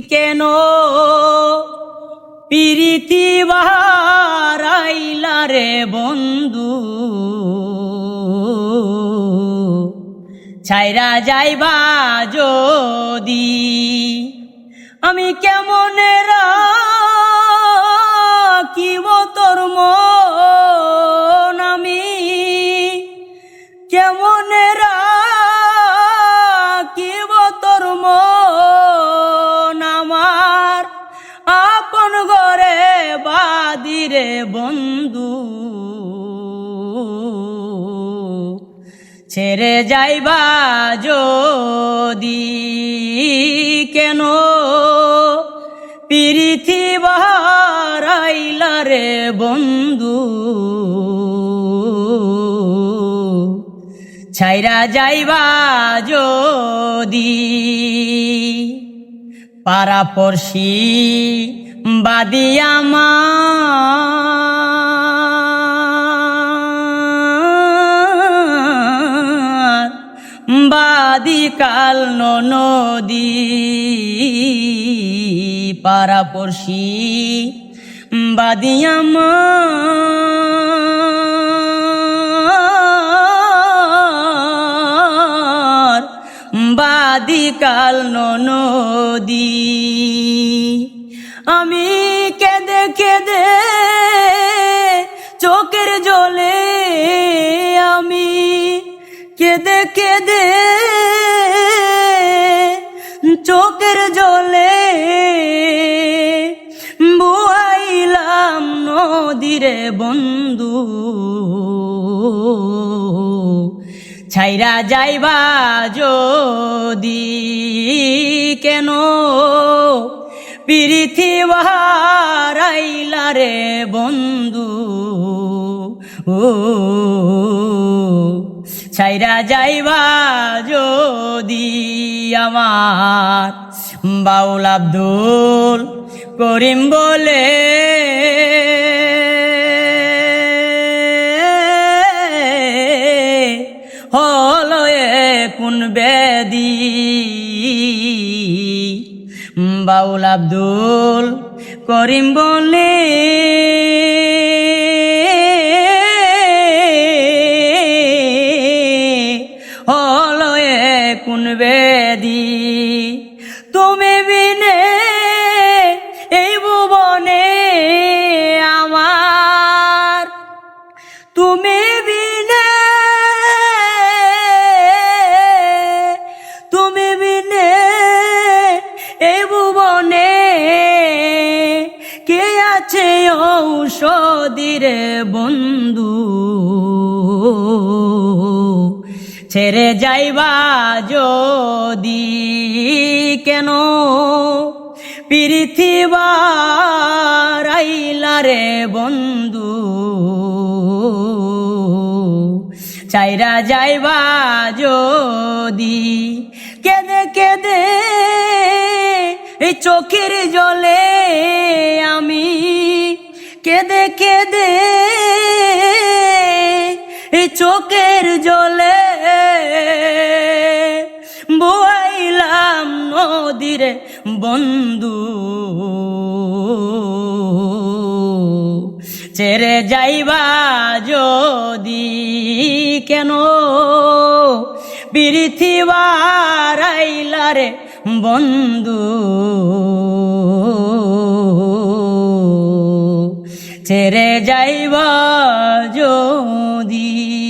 কেন পিরিতি বাহারাইলা রে বন্ধু? ছাইরা যাইবা যদি আমি কেমন রাখিব তোর মন আমি? কেমন বন্ধু ছেড়ে যাইবা যদি কেন? পিরিথি রে বন্ধু ছাইরা যাইবা যদি পারা পড়শি বাদিয়ামা বাদি কাল নদী পারা পড়শি বাদিয়ামা বাদিকাল নদী আমি কেঁদে কেঁদে চোখের জলে আমি কেঁদে কেঁদে চোখের জলে বুয়াইলাম নদীরে বন্ধু। ছাইরা যাইবা যদি কেন? পিরিথি বাহারাইলা রে বন্ধু, ও, ছাইরা যাইবা যদি আমার। বাউল আব্দুল করিম বলে, হলো কোন বেদি? বাউল আব্দুল করিম বলে হলো কোন বেদি? তুমি আছে ঔষধিরে বন্ধু। ছেড়ে যাইবা যদি কেন? পৃথিবারাইলা রে বন্ধু। চাইরা যাইবা যদি কেদে কেদে এই চোখের জলে কেদে চোখের জলে। বুয়াইলাম নদীরে বন্ধু। ছেড়ে যাইবা যদি কেন? পৃথিবার রে বন্ধু। ছেড়ে যাইবা যদি।